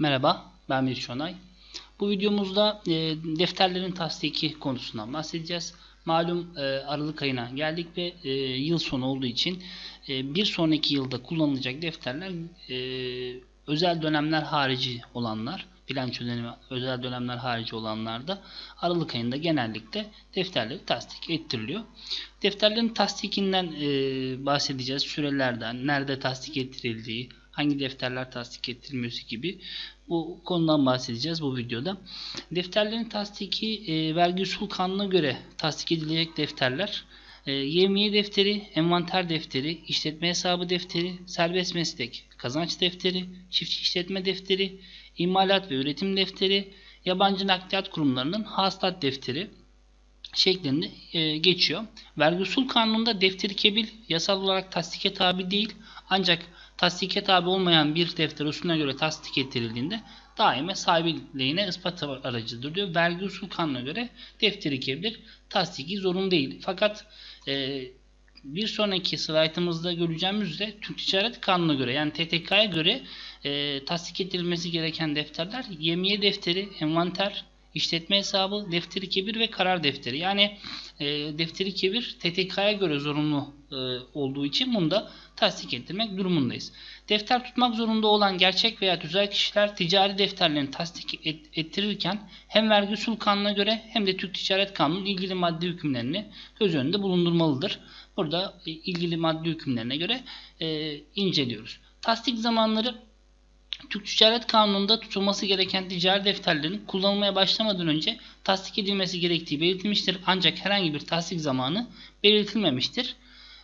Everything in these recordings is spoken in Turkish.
Merhaba, ben Mir Şonay. Bu videomuzda e, defterlerin tasdiki konusundan bahsedeceğiz. Malum e, Aralık ayına geldik ve e, yıl sonu olduğu için e, bir sonraki yılda kullanılacak defterler e, özel dönemler harici olanlar, bilanço dönemi özel dönemler harici olanlarda Aralık ayında genellikle defterleri tasdik ettiriliyor. Defterlerin tasdikinden e, bahsedeceğiz, sürelerden, nerede tasdik ettirildiği, hangi defterler tasdik ettirilmiyorsa gibi bu konudan bahsedeceğiz bu videoda. Defterlerin tasdiki e, vergi usul kanuna göre tasdik edilecek defterler e, yevmiye defteri, envanter defteri, işletme hesabı defteri, serbest meslek, kazanç defteri, çiftçi işletme defteri, imalat ve üretim defteri, yabancı nakliyat kurumlarının hasılat defteri şeklinde e, geçiyor. Vergi usul kanununda defteri kebil yasal olarak tasdike tabi değil ancak tasdike tabi olmayan bir defter usulüne göre tasdik ettirildiğinde daima sahibi ispat aracıdır diyor. Vergi usul kanuna göre defteri kebil tasdiki zorunlu değil. Fakat e, bir sonraki slaytımızda göreceğimiz üzere Türk Ticaret Kanunu'na göre yani TTK'ya göre e, tasdik edilmesi gereken defterler yemiye defteri, envanter, işletme hesabı, defteri kebir ve karar defteri. Yani e, defteri kebir TTK'ya göre zorunlu e, olduğu için bunu da tasdik ettirmek durumundayız. Defter tutmak zorunda olan gerçek veya tüzel kişiler ticari defterlerini tasdik et, ettirirken hem vergi usul kanuna göre hem de Türk Ticaret Kanunu'nun ilgili madde hükümlerini göz önünde bulundurmalıdır. Burada e, ilgili madde hükümlerine göre e, inceliyoruz. Tasdik zamanları Türk Ticaret Kanunu'nda tutulması gereken ticari defterlerin kullanılmaya başlamadan önce tasdik edilmesi gerektiği belirtilmiştir. Ancak herhangi bir tasdik zamanı belirtilmemiştir.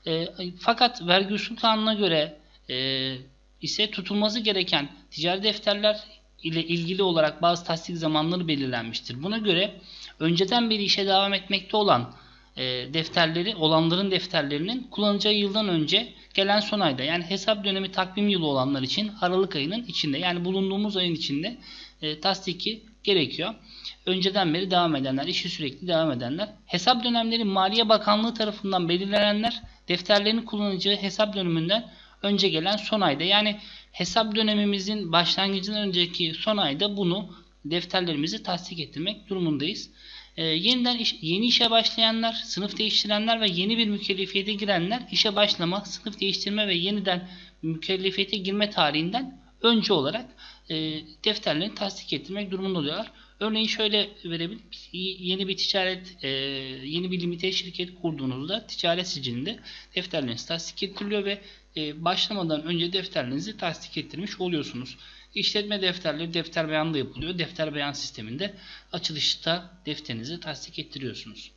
E, fakat vergi usul kanununa göre e, ise tutulması gereken ticari defterler ile ilgili olarak bazı tasdik zamanları belirlenmiştir. Buna göre önceden beri işe devam etmekte olan e, defterleri olanların defterlerinin kullanacağı yıldan önce gelen son ayda yani hesap dönemi takvim yılı olanlar için Aralık ayının içinde yani bulunduğumuz ayın içinde e, tasdiki gerekiyor. Önceden beri devam edenler, işi sürekli devam edenler, hesap dönemleri Maliye Bakanlığı tarafından belirlenenler defterlerini kullanacağı hesap döneminden önce gelen son ayda yani hesap dönemimizin başlangıcından önceki son ayda bunu defterlerimizi tasdik ettirmek durumundayız. Ee, yeniden iş, yeni işe başlayanlar, sınıf değiştirenler ve yeni bir mükellefiyete girenler işe başlama, sınıf değiştirme ve yeniden mükellefiyete girme tarihinden önce olarak e, defterlerini tasdik ettirmek durumunda oluyorlar. Örneğin şöyle verebilirim. Yeni bir ticaret, e, yeni bir limite şirket kurduğunuzda ticaret sicilinde defterleriniz tasdik ettiriliyor ve e, başlamadan önce defterlerinizi tasdik ettirmiş oluyorsunuz. İşletme defterleri defter beyanında yapılıyor. Defter beyan sisteminde açılışta defterinizi tasdik ettiriyorsunuz.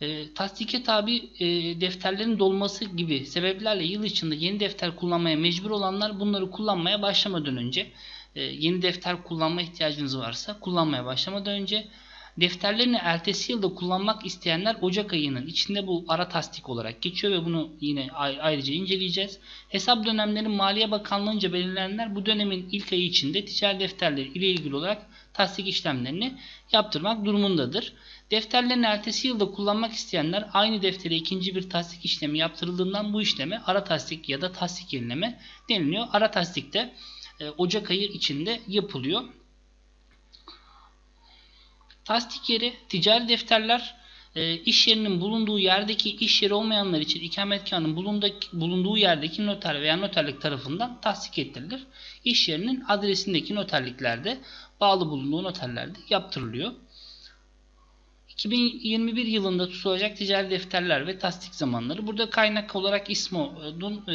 E, tasdike tabi e, defterlerin dolması gibi sebeplerle yıl içinde yeni defter kullanmaya mecbur olanlar bunları kullanmaya başlamadan önce e, yeni defter kullanma ihtiyacınız varsa kullanmaya başlamadan önce defterlerini ertesi yılda kullanmak isteyenler Ocak ayının içinde bu ara tasdik olarak geçiyor ve bunu yine ayrıca inceleyeceğiz. Hesap dönemleri Maliye Bakanlığı'nca belirlenenler bu dönemin ilk ayı içinde ticari defterleri ile ilgili olarak tasdik işlemlerini yaptırmak durumundadır. Defterlerini ertesi yılda kullanmak isteyenler aynı deftere ikinci bir tasdik işlemi yaptırıldığından bu işleme ara tasdik ya da tasdik yenileme deniliyor. Ara tasdikte e, Ocak ayı içinde yapılıyor. Tasdik yeri ticari defterler e, iş yerinin bulunduğu yerdeki iş yeri olmayanlar için ikametgahının bulunduğu yerdeki noter veya noterlik tarafından tasdik ettirilir. İş yerinin adresindeki noterliklerde bağlı bulunduğu noterlerde yaptırılıyor. 2021 yılında tutulacak ticari defterler ve tasdik zamanları. Burada kaynak olarak İSMO'nun e,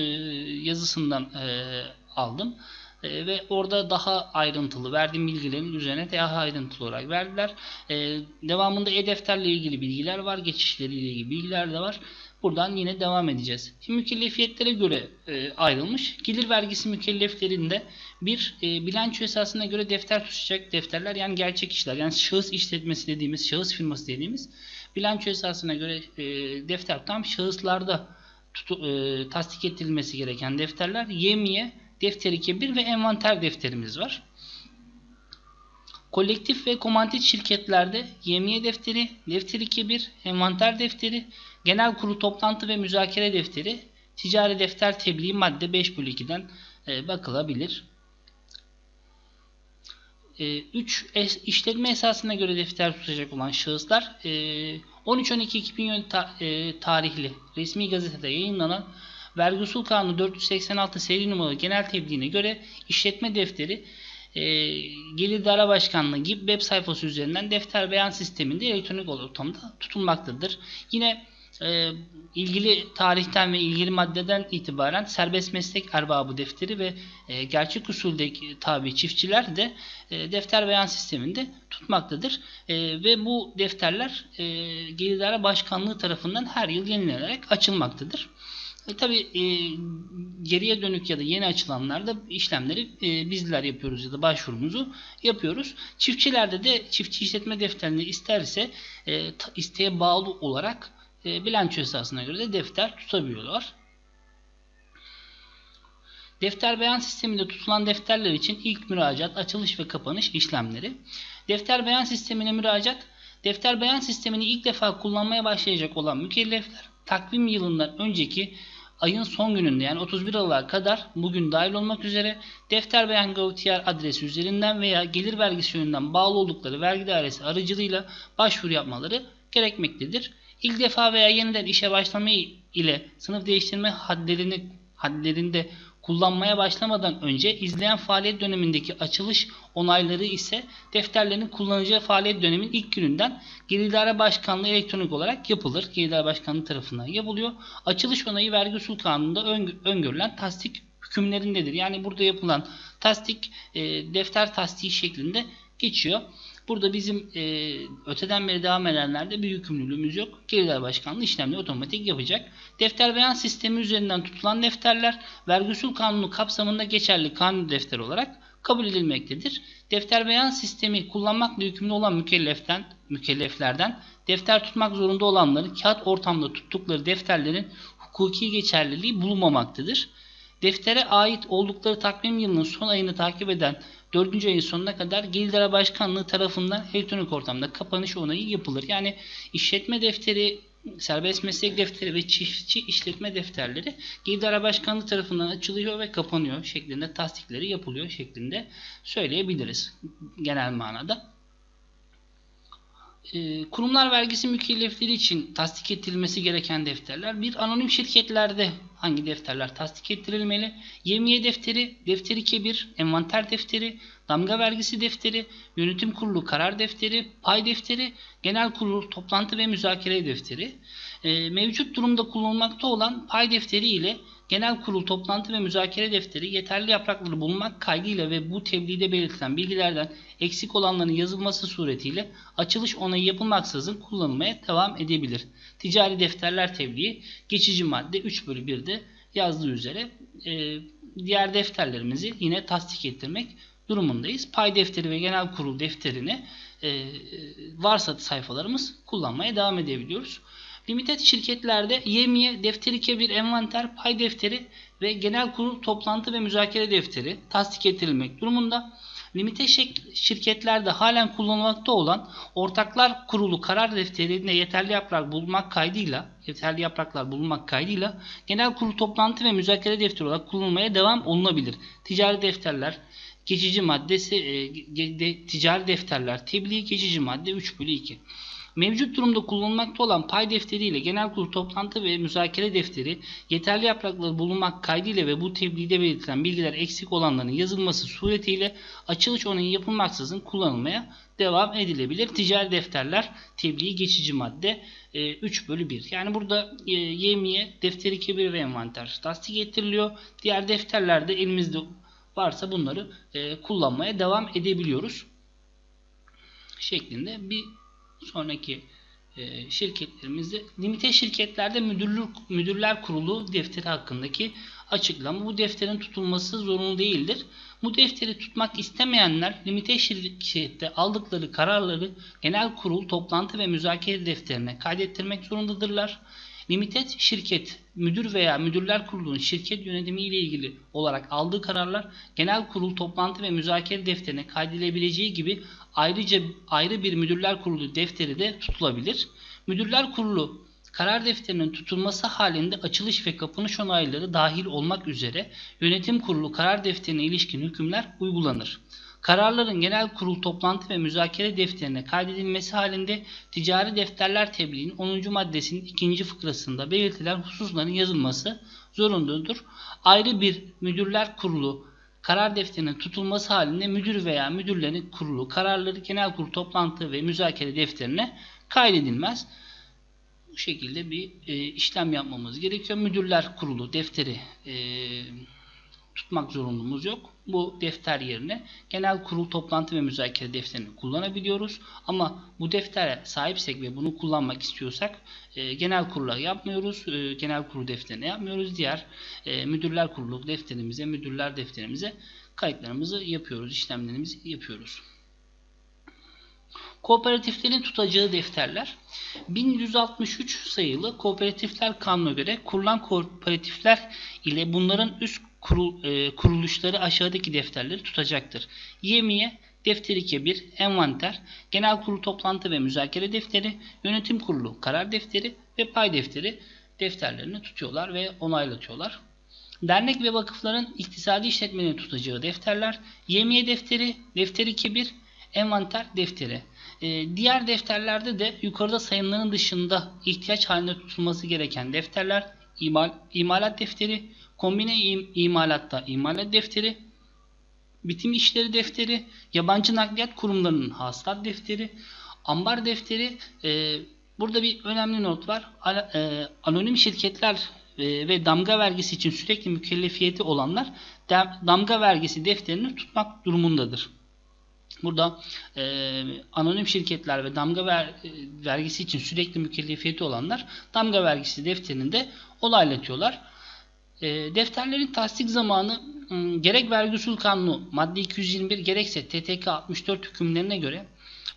yazısından e, aldım. E, ve orada daha ayrıntılı verdiğim bilgilerin üzerine daha ayrıntılı olarak verdiler. E, devamında e-defterle ilgili bilgiler var. Geçişleriyle ilgili bilgiler de var. Buradan yine devam edeceğiz. Şimdi mükellefiyetlere göre e, ayrılmış. Gelir vergisi mükelleflerinde bir e, bilanço esasına göre defter tutacak defterler yani gerçek işler yani şahıs işletmesi dediğimiz şahıs firması dediğimiz bilanço esasına göre e, defter tam şahıslarda tutu, e, tasdik edilmesi gereken defterler yemiye defteri kebir ve envanter defterimiz var. Kolektif ve komantit şirketlerde yemiye defteri, defteri kebir, envanter defteri, genel kurul toplantı ve müzakere defteri, ticari defter tebliği madde 5 bölü 2'den e, bakılabilir. 3 işletme esasına göre defter tutacak olan şahıslar e, 13-12-2010 ta- e, tarihli resmi gazetede yayınlanan Vergi Usul Kanunu 486 seri numaralı genel tebliğine göre işletme defteri e, Gelir İdare Başkanlığı gibi web sayfası üzerinden defter beyan sisteminde elektronik ortamda tutulmaktadır. Yine e, ilgili tarihten ve ilgili maddeden itibaren serbest meslek erbabı defteri ve e, gerçek usuldeki tabi çiftçiler de e, defter beyan sisteminde tutmaktadır. E, ve bu defterler e, Gelir İdare Başkanlığı tarafından her yıl yenilenerek açılmaktadır. E, tabii e, geriye dönük ya da yeni açılanlarda işlemleri e, bizler yapıyoruz ya da başvurumuzu yapıyoruz. Çiftçilerde de çiftçi işletme defterini isterse e, isteğe bağlı olarak e, bilanço esasına göre de defter tutabiliyorlar. Defter beyan sisteminde tutulan defterler için ilk müracaat, açılış ve kapanış işlemleri. Defter beyan sistemine müracaat, defter beyan sistemini ilk defa kullanmaya başlayacak olan mükellefler takvim yılından önceki ayın son gününde yani 31 Aralık'a kadar bugün dahil olmak üzere defter beyan gov.tr adresi üzerinden veya gelir vergisi yönünden bağlı oldukları vergi dairesi aracılığıyla başvuru yapmaları gerekmektedir. İlk defa veya yeniden işe başlama ile sınıf değiştirme hadlerini hadlerinde kullanmaya başlamadan önce izleyen faaliyet dönemindeki açılış onayları ise defterlerin kullanacağı faaliyet dönemin ilk gününden Gelir İdare Başkanlığı elektronik olarak yapılır. Gelir İdare Başkanlığı tarafından yapılıyor. Açılış onayı vergi usul kanununda öngörülen tasdik hükümlerindedir. Yani burada yapılan tasdik e, defter tasdiği şeklinde geçiyor. Burada bizim e, öteden beri devam edenlerde bir yükümlülüğümüz yok. Gelirler Başkanlığı işlemleri otomatik yapacak. Defter beyan sistemi üzerinden tutulan defterler vergi usul kanunu kapsamında geçerli kanun defteri olarak kabul edilmektedir. Defter beyan sistemi kullanmakla yükümlü olan mükelleften, mükelleflerden defter tutmak zorunda olanların kağıt ortamda tuttukları defterlerin hukuki geçerliliği bulunmamaktadır. Deftere ait oldukları takvim yılının son ayını takip eden 4. ayın sonuna kadar Gelir Başkanlığı tarafından elektronik ortamda kapanış onayı yapılır. Yani işletme defteri, serbest meslek defteri ve çiftçi işletme defterleri Gelir Başkanlığı tarafından açılıyor ve kapanıyor şeklinde tasdikleri yapılıyor şeklinde söyleyebiliriz genel manada. Ee, kurumlar vergisi mükellefleri için tasdik ettirilmesi gereken defterler bir anonim şirketlerde hangi defterler tasdik ettirilmeli? Yemiye defteri, defteri kebir, envanter defteri, damga vergisi defteri, yönetim kurulu karar defteri, pay defteri, genel kurul toplantı ve müzakere defteri. Ee, mevcut durumda kullanılmakta olan pay defteri ile Genel kurul toplantı ve müzakere defteri yeterli yaprakları bulunmak kaydıyla ve bu tebliğde belirtilen bilgilerden eksik olanların yazılması suretiyle açılış onayı yapılmaksızın kullanılmaya devam edebilir. Ticari defterler tebliği geçici madde 3 bölü 1'de yazdığı üzere e, diğer defterlerimizi yine tasdik ettirmek durumundayız. Pay defteri ve genel kurul defterini e, varsa sayfalarımız kullanmaya devam edebiliyoruz. Limited şirketlerde yemiye, defteri kebir, envanter, pay defteri ve genel kurul toplantı ve müzakere defteri tasdik ettirilmek durumunda. Limite şirketlerde halen kullanılmakta olan ortaklar kurulu karar defterinde yeterli yaprak bulunmak kaydıyla yeterli yapraklar bulunmak kaydıyla genel kurul toplantı ve müzakere defteri olarak kullanılmaya devam olunabilir. Ticari defterler geçici maddesi e, de, ticari defterler tebliğ geçici madde 3 bölü 2. Mevcut durumda kullanılmakta olan pay defteri ile genel kurul toplantı ve müzakere defteri yeterli yaprakları bulunmak kaydıyla ve bu tebliğde belirtilen bilgiler eksik olanların yazılması suretiyle açılış onayı yapılmaksızın kullanılmaya devam edilebilir. Ticari defterler tebliği geçici madde 3 e, bölü 1. Yani burada e, yemiye defteri kebir ve envanter tasdik ettiriliyor. Diğer defterlerde elimizde varsa bunları e, kullanmaya devam edebiliyoruz. Şeklinde bir sonraki e, şirketlerimizde limite şirketlerde müdürlük, müdürler kurulu defteri hakkındaki açıklama. Bu defterin tutulması zorunlu değildir. Bu defteri tutmak istemeyenler limite şirkette aldıkları kararları genel kurul toplantı ve müzakere defterine kaydettirmek zorundadırlar. Limited şirket müdür veya müdürler kurulunun şirket yönetimi ile ilgili olarak aldığı kararlar genel kurul toplantı ve müzakere defterine kaydedilebileceği gibi ayrıca ayrı bir müdürler kurulu defteri de tutulabilir. Müdürler kurulu karar defterinin tutulması halinde açılış ve kapanış onayları dahil olmak üzere yönetim kurulu karar defterine ilişkin hükümler uygulanır. Kararların genel kurul toplantı ve müzakere defterine kaydedilmesi halinde ticari defterler tebliğinin 10. maddesinin 2. fıkrasında belirtilen hususların yazılması zorunludur. Ayrı bir müdürler kurulu karar defterinin tutulması halinde müdür veya müdürlerin kurulu kararları genel kurul toplantı ve müzakere defterine kaydedilmez. Bu şekilde bir e, işlem yapmamız gerekiyor. Müdürler kurulu defteri e, tutmak zorunluluğumuz yok. Bu defter yerine genel kurul toplantı ve müzakere defterini kullanabiliyoruz. Ama bu deftere sahipsek ve bunu kullanmak istiyorsak e, genel kurula yapmıyoruz. E, genel kurul defterine yapmıyoruz. Diğer e, müdürler kurulu defterimize, müdürler defterimize kayıtlarımızı yapıyoruz, işlemlerimizi yapıyoruz. Kooperatiflerin tutacağı defterler 1163 sayılı Kooperatifler Kanunu'na göre kurulan kooperatifler ile bunların üst kurul, e, kuruluşları aşağıdaki defterleri tutacaktır. Yemiye Defteri Kebir, Envanter, Genel Kurul Toplantı ve Müzakere Defteri, Yönetim Kurulu Karar Defteri ve Pay Defteri defterlerini tutuyorlar ve onaylatıyorlar. Dernek ve vakıfların iktisadi işletmelerini tutacağı defterler, Yemiye Defteri, Defteri Kebir, Envanter Defteri. Ee, diğer defterlerde de yukarıda sayımların dışında ihtiyaç halinde tutulması gereken defterler, imal, imalat defteri, kombine im, imalatta imalat defteri, bitim işleri defteri, yabancı nakliyat kurumlarının hasılat defteri, ambar defteri. E, burada bir önemli not var. Al, e, anonim şirketler e, ve damga vergisi için sürekli mükellefiyeti olanlar damga vergisi defterini tutmak durumundadır. Burada e, anonim şirketler ve damga ver, e, vergisi için sürekli mükellefiyeti olanlar damga vergisi defterini de olaylatıyorlar. E, defterlerin tasdik zamanı m, gerek vergi usul kanunu madde 221 gerekse TTK 64 hükümlerine göre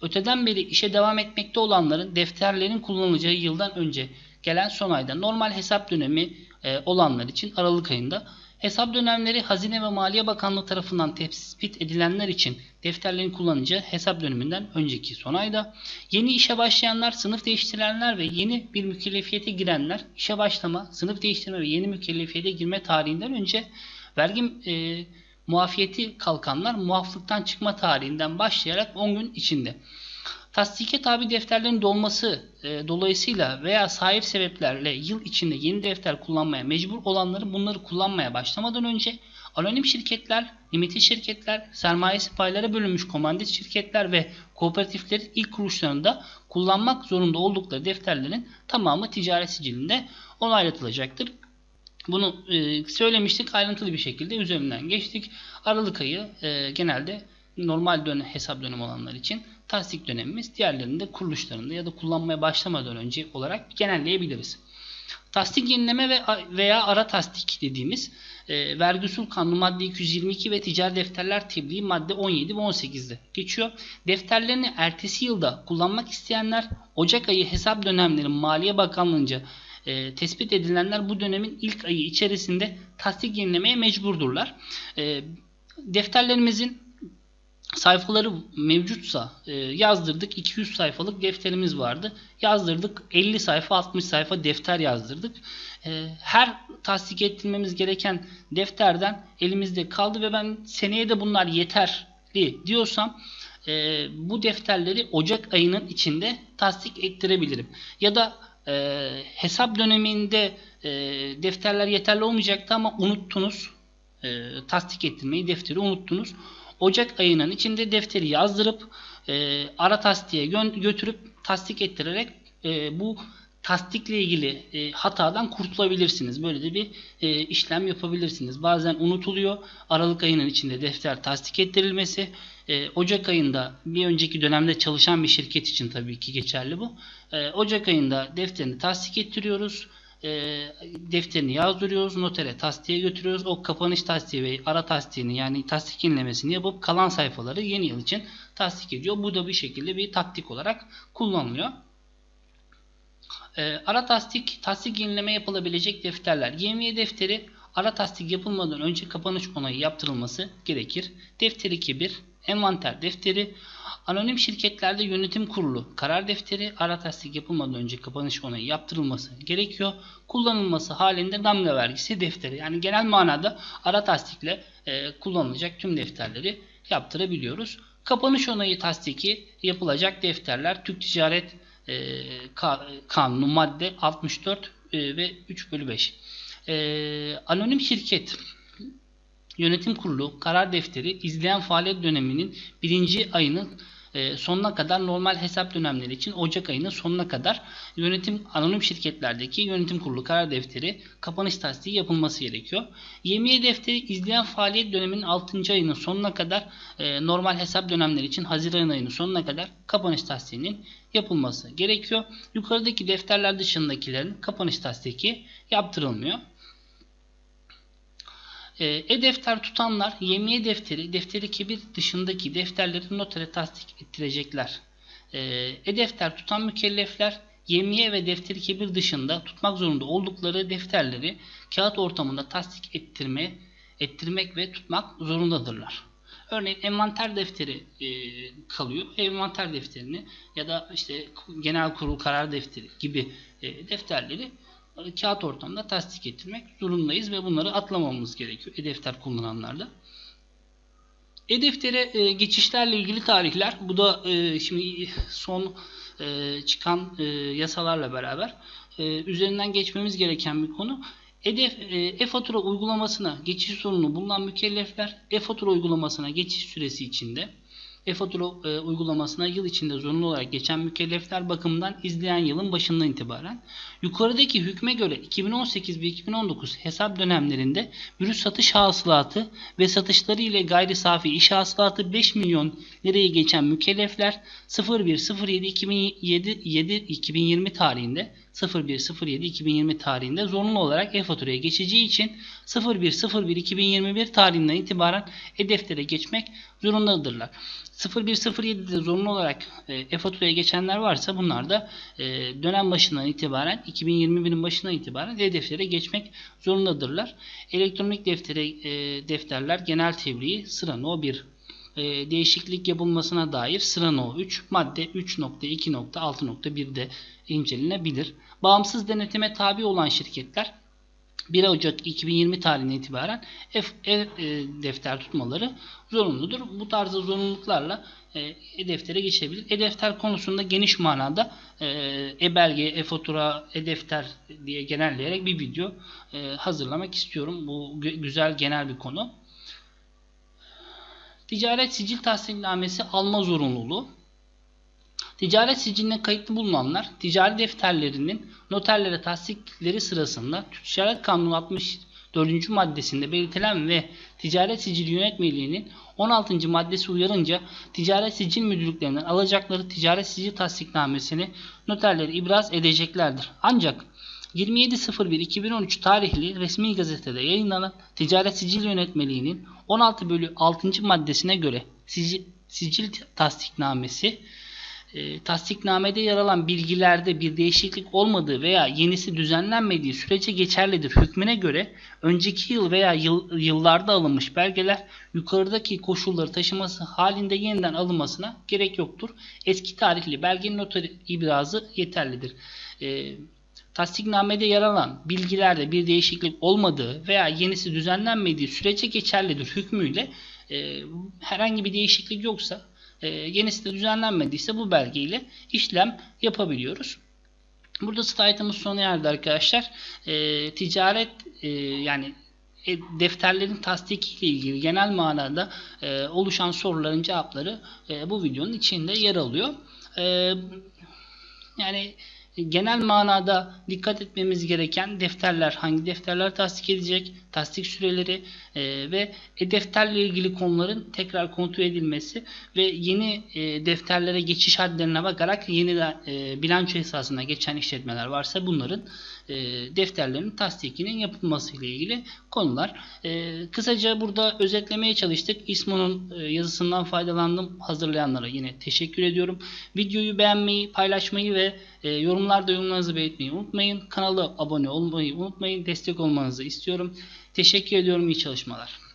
öteden beri işe devam etmekte olanların defterlerin kullanılacağı yıldan önce gelen son ayda normal hesap dönemi e, olanlar için Aralık ayında Hesap dönemleri Hazine ve Maliye Bakanlığı tarafından tespit edilenler için defterlerin kullanıcı hesap döneminden önceki son ayda, yeni işe başlayanlar, sınıf değiştirenler ve yeni bir mükellefiyete girenler, işe başlama, sınıf değiştirme ve yeni mükellefiyete girme tarihinden önce vergi e, muafiyeti kalkanlar muaflıktan çıkma tarihinden başlayarak 10 gün içinde. Tasdike tabi defterlerin dolması e, dolayısıyla veya sahip sebeplerle yıl içinde yeni defter kullanmaya mecbur olanların bunları kullanmaya başlamadan önce anonim şirketler, limitli şirketler, sermayesi paylara bölünmüş komandit şirketler ve kooperatiflerin ilk kuruluşlarında kullanmak zorunda oldukları defterlerin tamamı ticaret sicilinde onaylatılacaktır. Bunu e, söylemiştik ayrıntılı bir şekilde üzerinden geçtik. Aralık ayı e, genelde normal dönem, hesap dönemi olanlar için tasdik dönemimiz diğerlerinde kuruluşlarında ya da kullanmaya başlamadan önce olarak genelleyebiliriz. Tasdik yenileme ve veya ara tasdik dediğimiz e, vergi usul kanunu madde 222 ve ticari defterler tebliği madde 17 ve 18'de geçiyor. Defterlerini ertesi yılda kullanmak isteyenler Ocak ayı hesap dönemleri Maliye Bakanlığı'nca e, tespit edilenler bu dönemin ilk ayı içerisinde tasdik yenilemeye mecburdurlar. E, defterlerimizin sayfaları mevcutsa e, yazdırdık. 200 sayfalık defterimiz vardı. Yazdırdık. 50 sayfa 60 sayfa defter yazdırdık. E, her tasdik ettirmemiz gereken defterden elimizde kaldı ve ben seneye de bunlar yeterli diyorsam e, bu defterleri Ocak ayının içinde tasdik ettirebilirim. Ya da hesap döneminde defterler yeterli olmayacaktı ama unuttunuz. Tasdik ettirmeyi defteri unuttunuz. Ocak ayının içinde defteri yazdırıp e, ara tasdiğe gö götürüp tasdik ettirerek e, bu tasdikle ilgili e, hatadan kurtulabilirsiniz. Böyle de bir e, işlem yapabilirsiniz. Bazen unutuluyor. Aralık ayının içinde defter tasdik ettirilmesi. E, Ocak ayında bir önceki dönemde çalışan bir şirket için tabii ki geçerli bu. E, Ocak ayında defterini tasdik ettiriyoruz e, defterini yazdırıyoruz. Notere tasdiye götürüyoruz. O kapanış tasdiği ve ara tasdiğini yani tasdik yenilemesini yapıp kalan sayfaları yeni yıl için tasdik ediyor. Bu da bir şekilde bir taktik olarak kullanılıyor. E, ara tasdik, tasdik yenileme yapılabilecek defterler. Yemiye defteri ara tasdik yapılmadan önce kapanış onayı yaptırılması gerekir. Defteri kibir, envanter defteri, Anonim şirketlerde yönetim kurulu karar defteri ara tasdik yapılmadan önce kapanış onayı yaptırılması gerekiyor. Kullanılması halinde damga vergisi defteri. Yani genel manada ara tasdikle e, kullanılacak tüm defterleri yaptırabiliyoruz. Kapanış onayı tasdiki yapılacak defterler Türk Ticaret e, Ka- Kanunu madde 64 e, ve 3 bölü 5. E, anonim şirket Yönetim Kurulu karar defteri izleyen faaliyet döneminin birinci ayının e, sonuna kadar normal hesap dönemleri için Ocak ayının sonuna kadar yönetim anonim şirketlerdeki yönetim kurulu karar defteri kapanış tasdiği yapılması gerekiyor. Yemiye defteri izleyen faaliyet döneminin 6. ayının sonuna kadar e, normal hesap dönemleri için Haziran ayının sonuna kadar kapanış tasdiğinin yapılması gerekiyor. Yukarıdaki defterler dışındakilerin kapanış tasdiki yaptırılmıyor. E, E-defter tutanlar yemiye defteri, defteri kebir dışındaki defterleri notere tasdik ettirecekler. E, E-defter tutan mükellefler yemiye ve defteri kebir dışında tutmak zorunda oldukları defterleri kağıt ortamında tasdik ettirme, ettirmek ve tutmak zorundadırlar. Örneğin envanter defteri e, kalıyor. Envanter defterini ya da işte genel kurul karar defteri gibi e, defterleri kağıt ortamda tasdik ettirmek zorundayız ve bunları atlamamamız gerekiyor e-defter kullananlarda. E-deftere e, geçişlerle ilgili tarihler bu da e, şimdi son e, çıkan e, yasalarla beraber e, üzerinden geçmemiz gereken bir konu. E-def- e, E-fatura uygulamasına geçiş sorunu bulunan mükellefler e-fatura uygulamasına geçiş süresi içinde e-fatura e, uygulamasına yıl içinde zorunlu olarak geçen mükellefler bakımından izleyen yılın başından itibaren yukarıdaki hükme göre 2018 ve 2019 hesap dönemlerinde brüt satış hasılatı ve satışları ile gayri safi iş hasılatı 5 milyon liraya geçen mükellefler 01.07.2007 tarihinde 01.07.2020 tarihinde zorunlu olarak e-faturaya geçeceği için 01.01.2021 tarihinden itibaren e-deftere geçmek zorundadırlar. 01.07'de zorunlu olarak e-faturaya geçenler varsa bunlar da e, dönem başından itibaren 2021'in başından itibaren e-deftere geçmek zorundadırlar. Elektronik deftere e, defterler genel tebliği sıra no 1 e, değişiklik yapılmasına dair sıra no 3 madde 3.2.6.1'de incelenebilir. Bağımsız denetime tabi olan şirketler 1 Ocak 2020 tarihinden itibaren F, e, e, defter tutmaları zorunludur. Bu tarzda zorunluluklarla e, e-deftere geçebilir. E-defter konusunda geniş manada e, e-belge, e-fatura, e-defter diye genelleyerek bir video e, hazırlamak istiyorum. Bu gü- güzel genel bir konu. Ticaret sicil tahsilnamesi alma zorunluluğu. Ticaret siciline kayıtlı bulunanlar ticari defterlerinin noterlere tasdikleri sırasında Ticaret Kanunu 64. maddesinde belirtilen ve Ticaret Sicil Yönetmeliğinin 16. maddesi uyarınca Ticaret Sicil Müdürlüklerinden alacakları Ticaret Sicil tasdiknamesini noterlere ibraz edeceklerdir. Ancak 27.01.2013 tarihli resmi gazetede yayınlanan Ticaret Sicil Yönetmeliğinin 16 bölü 6. maddesine göre sicil, sicil tasdiknamesi e, tasdiknamede yer alan bilgilerde bir değişiklik olmadığı veya yenisi düzenlenmediği sürece geçerlidir. Hükmüne göre önceki yıl veya yıl, yıllarda alınmış belgeler yukarıdaki koşulları taşıması halinde yeniden alınmasına gerek yoktur. Eski tarihli belgenin noter ibrazı yeterlidir. E, tasdiknamede yer alan bilgilerde bir değişiklik olmadığı veya yenisi düzenlenmediği sürece geçerlidir hükmüyle e, herhangi bir değişiklik yoksa e, yenisi de düzenlenmediyse bu belgeyle işlem yapabiliyoruz. Burada slaytımız sona erdi arkadaşlar. E, ticaret e, yani e, defterlerin tasdiki ile ilgili genel manada e, oluşan soruların cevapları e, bu videonun içinde yer alıyor. E, yani genel manada dikkat etmemiz gereken defterler, hangi defterler tasdik edecek, tasdik süreleri e, ve e-defterle ilgili konuların tekrar kontrol edilmesi ve yeni e, defterlere geçiş hadlerine bakarak yeniden e, bilanço esasına geçen işletmeler varsa bunların e, defterlerin tasdikinin yapılması ile ilgili konular. E, kısaca burada özetlemeye çalıştık. İsmo'nun e, yazısından faydalandım. Hazırlayanlara yine teşekkür ediyorum. Videoyu beğenmeyi, paylaşmayı ve e, yorumlarda yorumlarınızı belirtmeyi unutmayın. Kanala abone olmayı unutmayın. Destek olmanızı istiyorum. Teşekkür ediyorum. İyi çalışmalar.